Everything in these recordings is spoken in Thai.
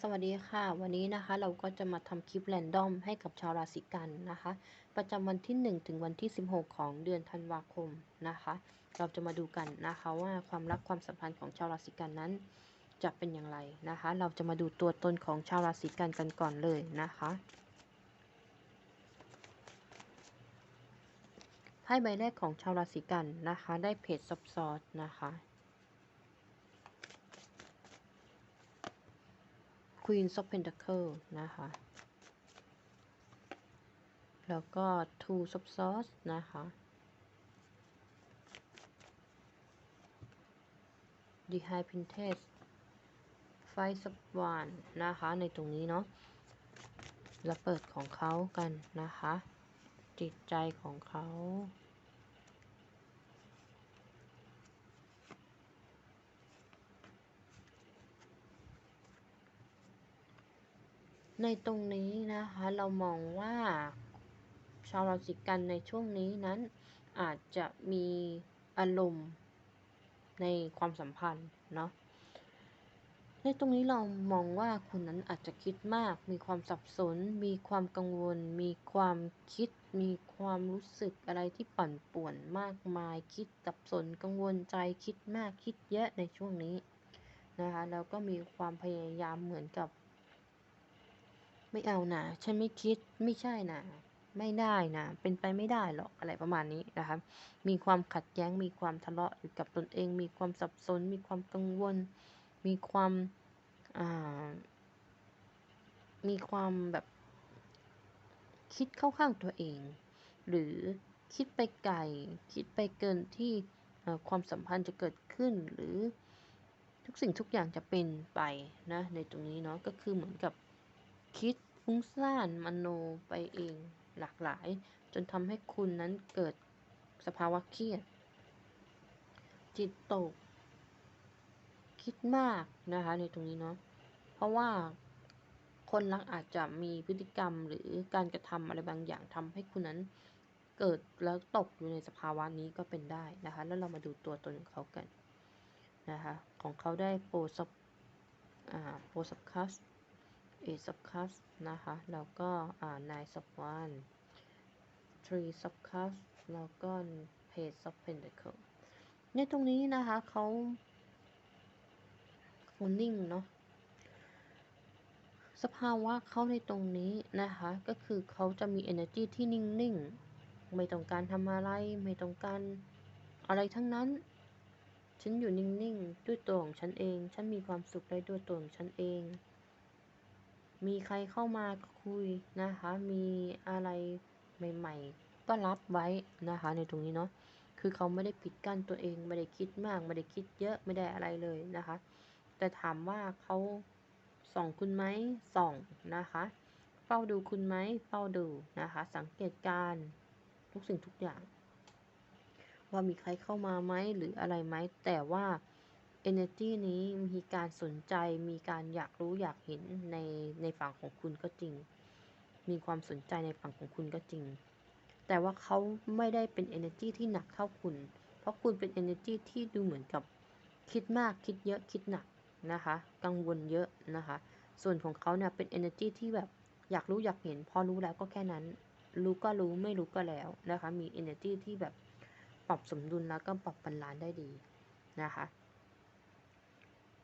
สวัสดีค่ะ วันนี้นะคะเราก็จะมาทำคลิปแรนดอมให้กับชาวราศีกันนะคะ ประจำวันที่ 1 ถึงวันที่ 16 ของเดือนธันวาคมนะคะ เราจะมาดูกันนะคะว่าความรักความสัมพันธ์ของชาวราศีกันนั้น จะเป็นอย่างไรนะคะ เราจะมาดูตัวตนของชาวราศีกันกันก่อนเลยนะคะไพ่ใบแรกของชาวราศีกันนะคะ ได้เพจซับซ้อนนะคะ Queen of Pentacle นะคะ แล้วก็ Two of Swords นะคะ The High Princess Five of Wands นะคะ ในตรงนี้เนาะเราเปิดของเขากันนะคะ จิตใจของเขา ในตรงนี้นะคะเรามองว่าชาวราศีกันในช่วงนี้นั้น อาจจะมีอารมณ์ในความสัมพันธ์เนาะในตรงนี้เรามองว่าคุณนั้นอาจจะคิดมาก มีความสับสน มีความกังวล มีความคิด มีความรู้สึกอะไรที่ปั่นป่วนมากมาย คิดสับสน กังวลใจ คิดมาก คิดเยอะในช่วงนี้นะคะ แล้วก็มีความพยายามเหมือนกับ ไม่เอานะฉันไม่คิดไม่ใช่นะไม่ได้นะเป็นไปไม่ได้หรอกอะไรประมาณนี้นะคะมีความขัดแย้งมีความทะเลาะอยู่กับตนเอง มีความสับสน มีความกังวล มีความมีความแบบคิดเข้าข้างตัวเอง หรือคิดไปไกลคิดไปเกินที่ความสัมพันธ์จะเกิดขึ้นหรือทุกสิ่งทุกอย่างจะเป็นไปนะในตรงนี้เนาะก็คือเหมือนกับ คิดฟุ้งซ่านมโนไปเองหลากหลาย จนทำให้คุณนั้นเกิดสภาวะเครียด จิตตก คิดมากนะคะในตรงนี้เนาะเพราะว่าคนรักอาจจะมีพฤติกรรมหรือการกระทำอะไรบางอย่างทำให้คุณนั้นเกิดแล้วตกอยู่ในสภาวะนี้ก็เป็นได้นะคะ แล้วเรามาดูตัวตนของเขากันนะคะ ของเขาได้โปรซับอ่าโปรซับคัส อซับคัสนะคะ แล้วก็อ่านายซับวันทรีซับคัสแล้วก็เพจซับเพนเดเคิลในตรงนี้นะคะเขาเขานิ่งเนาะสภาวะเขาในตรงนี้นะคะ ก็คือเขาจะมี energy ที่นิ่งๆ ไม่ต้องการทำอะไร ไม่ต้องการอะไรทั้งนั้น ฉันอยู่นิ่งๆ ด้วยตัวของฉันเอง ฉันมีความสุขได้ด้วยตัวของฉันเอง มีใครเข้ามาคุยนะคะ มีอะไรใหม่ๆ ก็รับไว้นะคะ ในตรงนี้เนาะ คือเขาไม่ได้ปิดกั้นตัวเอง ไม่ได้คิดมาก ไม่ได้คิดเยอะ ไม่ได้อะไรเลยนะคะ แต่ถามว่าเขาส่องคุณไหมส่องนะคะ เฝ้าดูคุณไหมเฝ้าดูนะคะ สังเกตการทุกสิ่งทุกอย่าง ว่ามีใครเข้ามาไหมหรืออะไรไหม แต่ว่า energy นี้มีการสนใจมีการอยากรู้อยากเห็นในในฝั่งของคุณก็จริง มีความสนใจในฝั่งของคุณก็จริง แต่ว่าเขาไม่ได้เป็น energy ที่หนักเท่าคุณ เพราะคุณเป็น energy ที่ดูเหมือนกับคิดมากคิดเยอะคิดหนักนะคะ กังวลเยอะนะคะ ส่วนของเขาเนี่ยเป็น energy ที่แบบอยากรู้อยากเห็น พอรู้แล้วก็แค่นั้น รู้ก็รู้ไม่รู้ก็แล้วนะคะ มี energy ที่แบบปรับสมดุลแล้วก็ปรับบาลานซ์ได้ดีนะคะ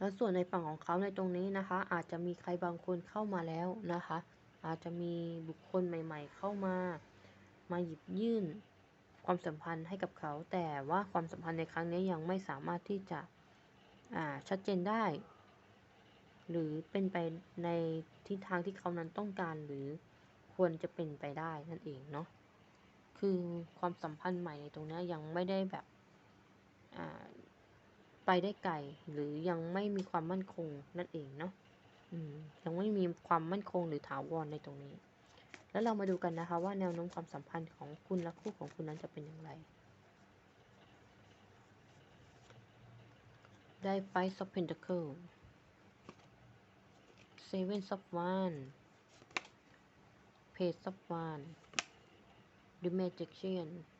แล้วส่วนในฝั่งของเขาในตรงนี้นะคะ อาจจะมีใครบางคนเข้ามาแล้วนะคะ อาจจะมีบุคคลใหม่ ๆ เข้ามา มาหยิบยื่นความสัมพันธ์ให้กับเขา แต่ว่าความสัมพันธ์ในครั้งนี้ยังไม่สามารถที่จะชัดเจนได้ หรือเป็นไปในทิศทางที่เขานั้นต้องการหรือควรจะเป็นไปได้นั่นเองเนาะคือความสัมพันธ์ใหม่ในตรงนี้ยังไม่ได้แบบ ไปได้ไกลหรือยังไม่มีความมั่นคงนั่นเองเนาะยังไม่มีความมั่นคงหรือถาวรในตรงนี้ แล้วเรามาดูกันนะคะว่าแนวโน้มความสัมพันธ์ของคุณและคู่ของคุณนั้นจะเป็นอย่างไร ได้ Five of Pentacle Seven of Wands Page of Wands The Magician The Emperor น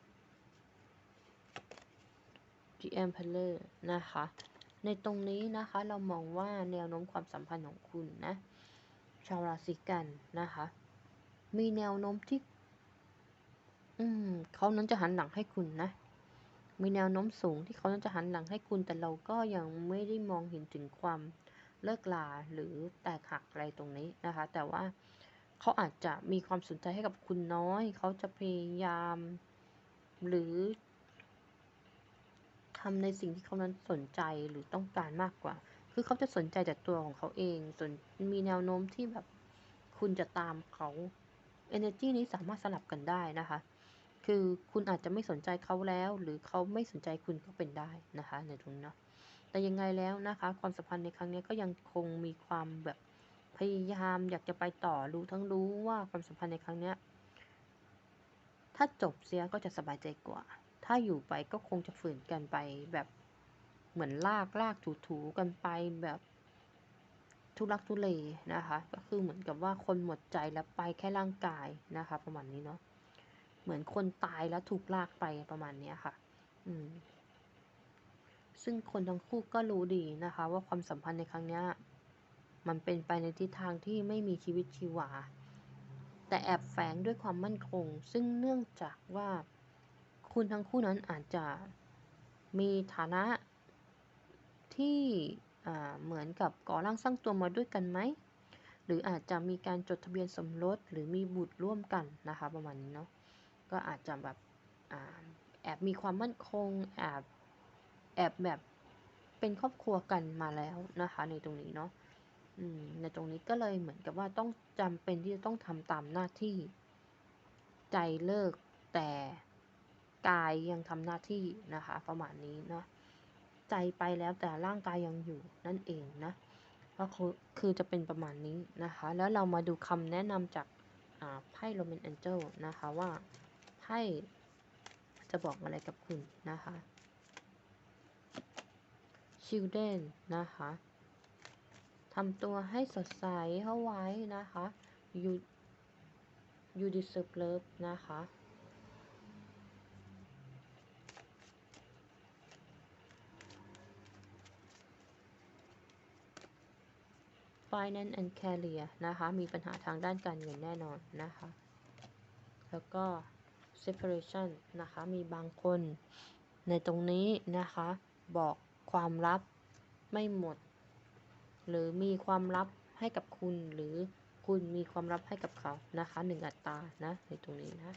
G.M. Palmer นะคะ ในตรงนี้นะคะเรามองว่าแนวโน้มความสัมพันธ์ของคุณนะชาวราศีกันนะคะ มีแนวโน้มที่ อืมเขานั้นจะหันหลังให้คุณนะ มีแนวโน้มสูงที่เขานั้นจะหันหลังให้คุณ แต่เราก็ยังไม่ได้มองเห็นถึงความเลิกลาหรือแตกหักอะไรตรงนี้นะคะ แต่ว่าเขาอาจจะมีความสนใจให้กับคุณน้อย เขาจะพยายาม หรือ ทำในสิ่งที่เขานั้นสนใจหรือต้องการมากกว่า คือเขาจะสนใจแต่ตัวของเขาเองสนมีแนวโน้มที่แบบคุณจะตามเขา energy นี้สามารถสลับกันได้นะคะ คือคุณอาจจะไม่สนใจเขาแล้ว หรือเขาไม่สนใจคุณก็เป็นได้นะคะ ในตรงนี้เนาะ แต่ยังไงแล้วนะคะ ความสัมพันธ์ในครั้งนี้ก็ยังคงมีความแบบพยายามอยากจะไปต่อรู้ทั้งรู้ว่าความสัมพันธ์ในครั้งนี้ถ้าจบเสียก็จะสบายใจกว่า ถ้าอยู่ไปก็คงจะฝืนกันไปแบบเหมือนลากลากถูถูกันไปแบบทุลักทุเลนะคะ ก็คือเหมือนกับว่าคนหมดใจแล้วไปแค่ร่างกายนะคะ ประมาณนี้เนาะเหมือนคนตายแล้วถูกลากไปประมาณนี้ค่ะ อืม ซึ่งคนทั้งคู่ก็รู้ดีนะคะ ว่าความสัมพันธ์ในครั้งนี้มันเป็นไปในทิศทางที่ไม่มีชีวิตชีวา แต่แอบแฝงด้วยความมั่นคง ซึ่งเนื่องจากว่า คุณทั้งคู่นั้นอาจจะมีฐานะที่เหมือนกับก่อร่างสร้างตัวมาด้วยกันไหม หรืออาจจะมีการจดทะเบียนสมรสหรือมีบุตรร่วมกันนะคะประมาณนี้เนาะ ก็อาจจะแบบแอบมีความมั่นคงแอบแอบแบบเป็นครอบครัวกันมาแล้วนะคะในตรงนี้เนาะในตรงนี้ก็เลยเหมือนกับว่าต้องจำเป็นที่จะต้องทำตามหน้าที่ ใจเลิกแต่ กายยังทำหน้าที่นะคะ ประมาณนี้เนาะใจไปแล้วแต่ร่างกายยังอยู่นั่นเองนะก็คือจะเป็นประมาณนี้นะคะ แล้วเรามาดูคำแนะนำจากไพ่โรแมนแองเจลนะคะว่าไพ่จะบอกอะไรกับคุณนะคะ children นะคะทำตัวให้สดใสเข้าไว้นะคะ you you deserve love นะคะ finance and career นะคะ มีปัญหาทางด้านการเงินแน่นอนนะคะ แล้วก็ separation นะคะ มีบางคนในตรงนี้นะคะ บอกความลับไม่หมด หรือมีความลับให้กับคุณหรือคุณมีความลับให้กับเขานะคะหนึ่งอัตรานะในตรงนี้นะ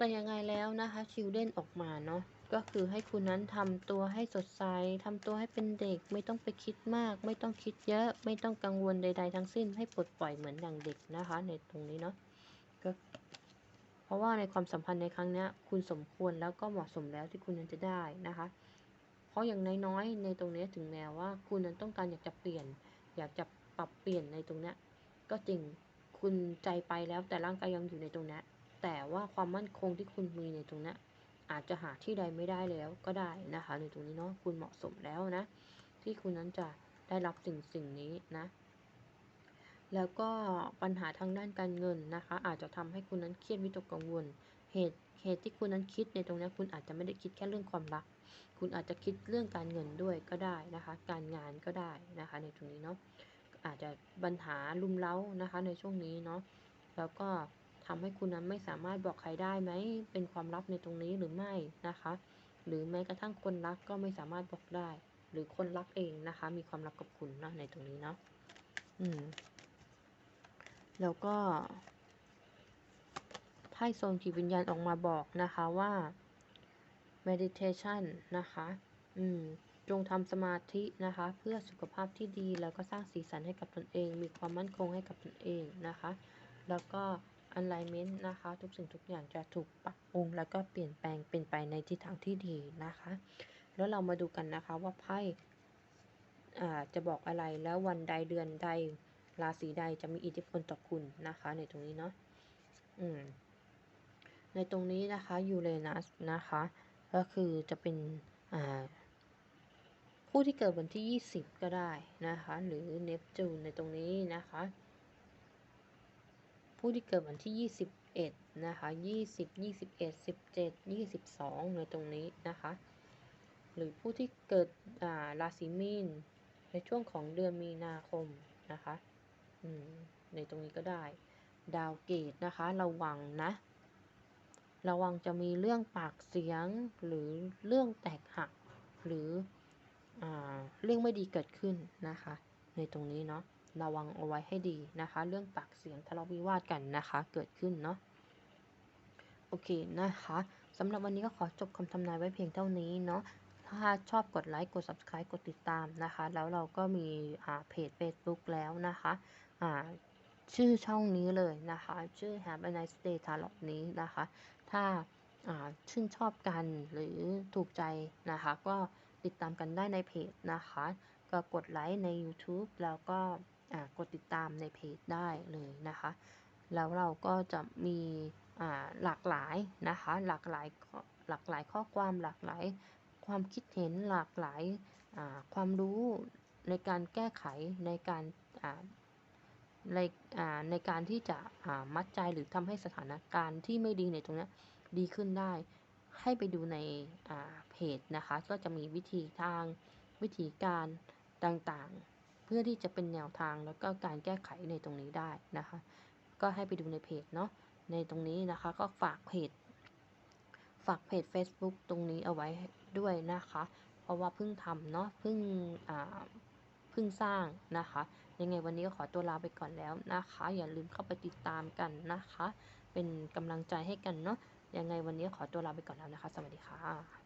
แต่ยังไงแล้วนะคะชิลเด้นออกมาเนาะก็คือให้คุณนั้นทำตัวให้สดใสทำตัวให้เป็นเด็กไม่ต้องไปคิดมาก ไม่ต้องคิดเยอะ ไม่ต้องกังวลใด ๆ ทั้งสิ้นให้ปลดปล่อยเหมือนอย่างเด็กนะคะ ในตรงนี้เนาะก็เพราะว่าในความสัมพันธ์ในครั้งนี้คุณสมควรแล้วก็เหมาะสมแล้วที่คุณนั้นจะได้นะคะ เพราะอย่างน้อยๆในตรงนี้ถึงแม้ว่า คุณนั้นต้องการอยากจะเปลี่ยน อยากจะปรับเปลี่ยนในตรงนี้ก็จริงคุณใจไปแล้วแต่ร่างกายยังอยู่ในตรงนี้ แต่ว่าความมั่นคงที่คุณมีในตรงนี้อาจจะหาที่ใดไม่ได้แล้วก็ได้นะคะ ในตรงนี้เนาะคุณเหมาะสมแล้วนะ ที่คุณนั้นจะได้รับสิ่งสิ่งนี้นะ แล้วก็ปัญหาทางด้านการเงินนะคะ อาจจะทำให้คุณนั้นเครียดวิตกกังวล เหตุเหตุที่คุณนั้นคิดในตรงนี้คุณอาจจะไม่ได้คิดแค่เรื่องความรัก คุณอาจจะคิดเรื่องการเงินด้วยก็ได้นะคะ การงานก็ได้นะคะ ในตรงนี้เนาะอาจจะปัญหาลุมเล้านะคะ ในช่วงนี้เนาะแล้วก็ ทำให้คุณนั้นไม่สามารถบอกใครได้ไหม เป็นความลับในตรงนี้หรือไม่นะคะ หรือแม้กระทั่งคนรักก็ไม่สามารถบอกได้ หรือคนรักเองนะคะ มีความลับกับคุณนะในตรงนี้เนาะอืม แล้วก็ไพ่โซนจิตวิญญาณออกมาบอกนะคะว่า meditation นะคะ อืมจงทำสมาธินะคะ เพื่อสุขภาพที่ดีแล้วก็สร้างสีสันให้กับตนเอง มีความมั่นคงให้กับตนเองนะคะ แล้วก็ alignment นะคะ ทุกสิ่งทุกอย่างจะถูกปรับปรุงแล้วก็เปลี่ยนแปลงเป็นไปในทิศทางที่ดีนะคะ แล้วเรามาดูกันนะคะว่าไพ่จะบอกอะไรแล้ววันใดเดือนใดราศีใดจะมีอิทธิพลต่อคุณนะคะ ในตรงนี้เนาะอืมในตรงนี้นะคะยูเรนัสนะคะ ก็คือจะเป็นผู้ที่เกิดวันที่ 20 ก็ได้นะคะ หรือเนปจูนในตรงนี้นะคะ ผู้ที่เกิดวันที่ 21 นะคะ 20 21 17 22 ในตรงนี้นะคะ หรือผู้ที่เกิดาราศีมีนในช่วงของเดือนมีนาคมนะคะในตรงนี้ก็ได้ ดาวเกตนะคะ ระวังนะ ระวังจะมีเรื่องปากเสียงหรือเรื่องแตกหักหรืออเรื่องไม่ดีเกิดขึ้นนะคะ ในตรงนี้เนาะ ระวังเอาไว้ให้ดีนะคะ เรื่องปากเสียงทะเลาะวิวาทกันนะคะ เกิดขึ้นเนาะโอเคนะคะสำหรับวันนี้ก็ขอจบคำทำนายไว้เพียงเท่านี้เนาะถ้าชอบกดไลค์กด subscribe กดติดตามนะคะ แล้วเราก็มีอ่าเพจ Facebook แล้วนะคะอ่าชื่อช่องนี้เลยนะคะ ชื่อ Have a nice day tarot นี้นะคะ ถ้าอ่าชื่นชอบกันหรือถูกใจนะคะ ก็ติดตามกันได้ในเพจนะคะ ก็กดไลค์ใน YouTube แล้วก็ กดติดตามในเพจได้เลยนะคะ แล้วเราก็จะมีหลากหลายนะคะ หลากหลายหลากหลายข้อความหลากหลายความคิดเห็นหลากหลายาความรู้ในการแก้ไขในการาในในการที่จะมัดใจหรือทำให้สถานการณ์ที่ไม่ดีในตรงนี้ดีขึ้นได้ ให้ไปดูในเพจนะคะ ก็จะมีวิธีทางวิธีการต่างๆ พื่อที่จะเป็นแนวทางแล้วก็การแก้ไขในตรงนี้ได้นะคะ ก็ให้ไปดูในเพจเนาะในตรงนี้นะคะก็ฝากเพจ ฝากเพจ Facebook ตรงนี้เอาไว้ด้วยนะคะ เพราะว่าเพิ่งทำเนาะเพิ่งอ่าเพิ่งสร้างนะคะ ยังไงวันนี้ก็ขอตัวลาไปก่อนแล้วนะคะ อย่าลืมเข้าไปติดตามกันนะคะ เป็นกำลังใจให้กันเนาะยังไงวันนี้ขอตัวลาไปก่อนแล้วนะคะ สวัสดีค่ะ